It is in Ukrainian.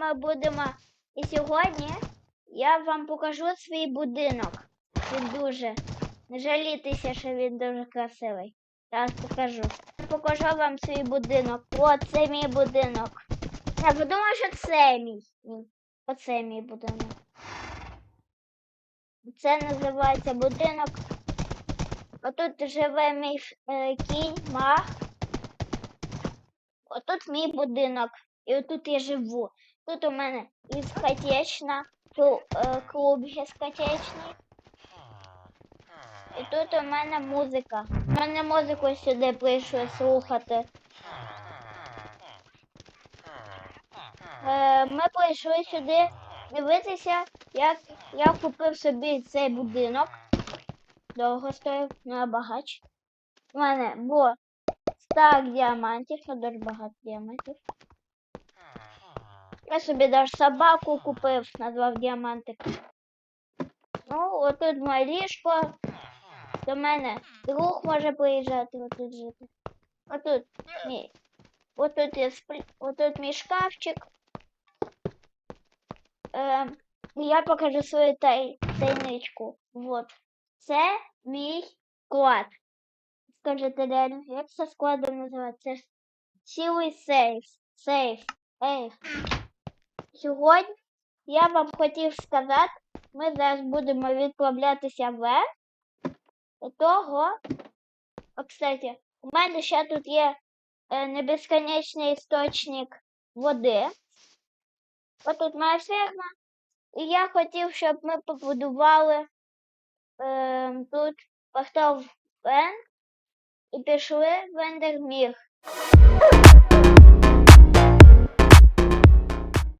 ми будемо. І сьогодні я вам покажу свій будинок. Він дуже. Не жалітеся, що він дуже красивий. Зараз покажу. Покажу вам свій будинок. О, це мій будинок. Я подумав, що це мій. Оце мій будинок. Це називається будинок. Отут живе мій е, кінь, мах. Отут мій будинок. І отут я живу. Тут у мене дискотечна, клу- е, клуб дискотечний. І тут у мене музика. У мене музику сюди прийшли слухати. Е, ми прийшли сюди дивитися, як я купив собі цей будинок. Довго стояв, ну я багач. У мене було 100 діамантів, а дуже багато діамантів. Я собі навіть собаку купив, назвав діамантик. Ну, отут моє ліжко. До мене друг може приїжджати отут жити. Отут мій. Отут я сплю, отут мій шкафчик. Ем, я покажу свою тай... тайничку. Вот. Це мій склад. Скажете реально, як це складом називається? Це цілий сейф. Сейф. Сейф. Сьогодні я вам хотів сказати, ми зараз будемо відправлятися вверх. До того, о, кстати, у мене ще тут є е, небезконечний істочник води. Отут моя ферма. І я хотів, щоб ми побудували е, тут портал Вен і пішли в Ендермір.